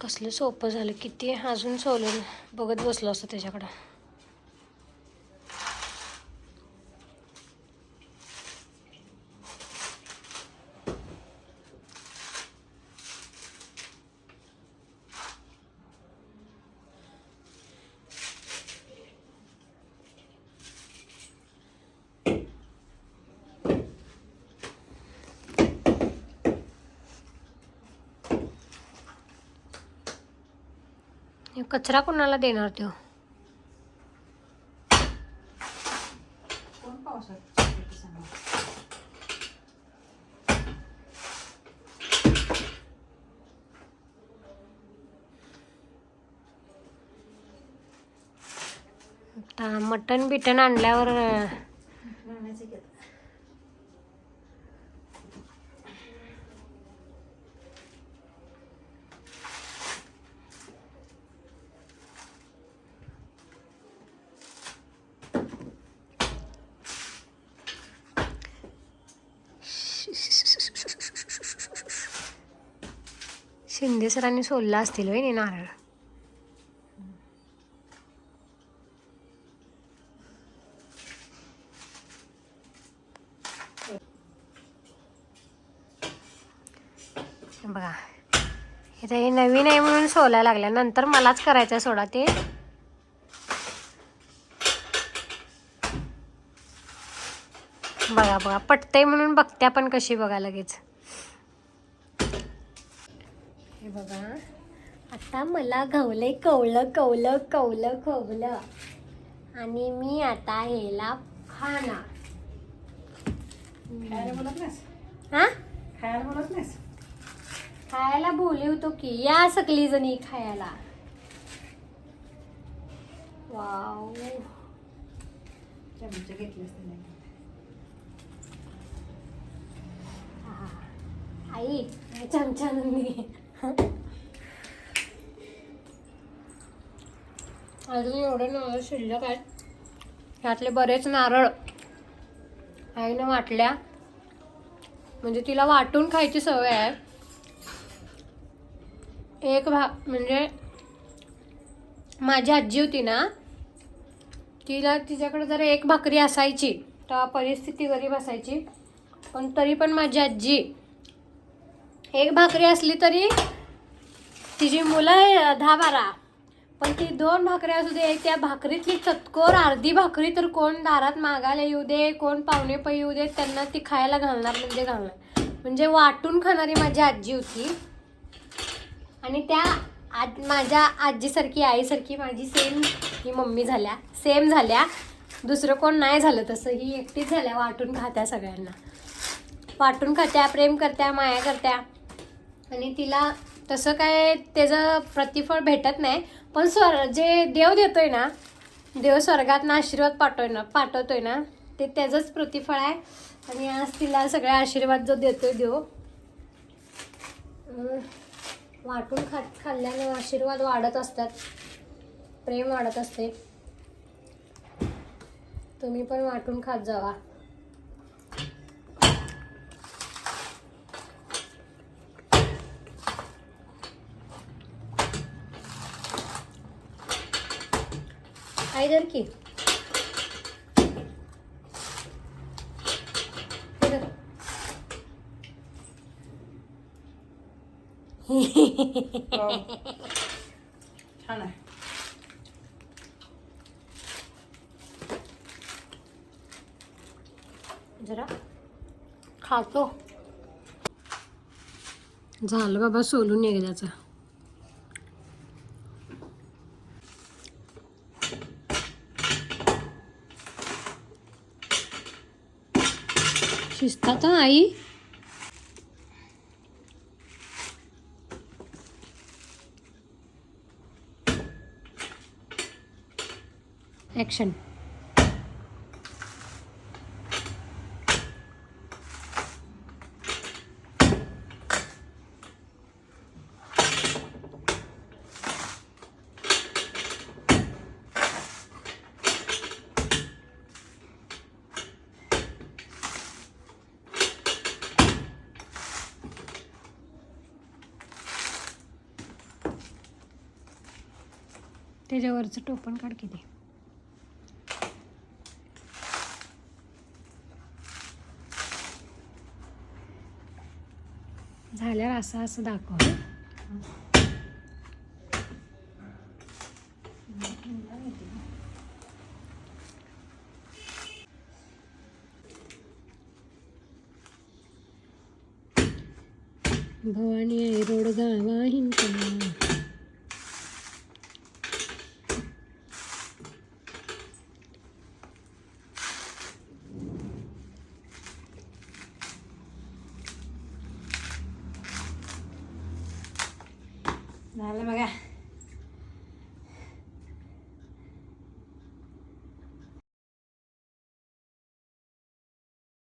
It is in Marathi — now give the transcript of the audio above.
कसलं सोपं झालं किती अजून सोलून बघत बसलो असतं त्याच्याकडं. कचरा कोणाला देणार तो? आता मटण बिटन आणल्यावर अं, आणायचं की आता. शिंदे सरांनी सोलला असतील होय नारळ? बघा इथं हे नवीन आहे म्हणून सोलाय लागल्या. नंतर मलाच करायचं सोडा ते. बघा बघा पटतंय म्हणून बघत्या पण कशी बघा लगेच. हे बघा. आता मला घवलंय कवलं कवलं कवलं कवलं आणि मी आता ह्याला खाणार. खायला बोलत हा? खायला बोलवतो की या सगळी जणी खायला. वाव. चमचे नाही आहा. आई चमचा अजून एवढे नारळ शिल्लक आहेत त्यातले बरेच नारळ आईनं वाटल्या. म्हणजे तिला वाटून खायची सवय आहे. एक भा म्हणजे माझी आजी होती ना तिला तिच्याकडे जरा एक भाकरी असायची. तर परिस्थिती गरीब असायची. पण तरी पण माझी आजी एक भाकरी असली तरी तिची मुलं आहे दहा बारा पण ती दोन भाकऱ्या असू दे त्या भाकरीतली चतकोर अर्धी भाकरी तर कोण दारात मागायला येऊ दे कोण पाहुणे पै येऊ दे त्यांना ती खायला घालणार म्हणजे घालणार म्हणजे वाटून खाणारी माझी आजी होती. आणि त्या आज माझ्या आजीसारखी आईसारखी माझी सेम ही मम्मी झाल्या. सेम झाल्या. दुसरं कोण नाही झालं तसं. ही एकटीच झाल्या वाटून खात्या सगळ्यांना. वाटून खात्या प्रेम करत्या माया करत्या. आणि तिला तसं काय त्याचं प्रतिफळ भेटत नाही. पण स्वर जे देव देतोय ना देव स्वर्गातनं आशीर्वाद पाठवय ना पाठवतोय ना ते त्याचंच प्रतिफळ आहे. आणि आज तिला सगळ्या आशीर्वाद जो देतोय देव वाटून खात खाल्ल्यानं आशीर्वाद वाढत असतात. प्रेम वाढत असते. तुम्ही पण वाटून खात जावा. आई धर की? हे. छान आहे. जरा. खातो. झालं बाबा सोलून एकदाचं शिस्तात हं, त्याच्यावरचं टोपण काढ किती? झाल्यावर असं असं दाखव. भवानी आई रोड गावा हिंकला 来了没干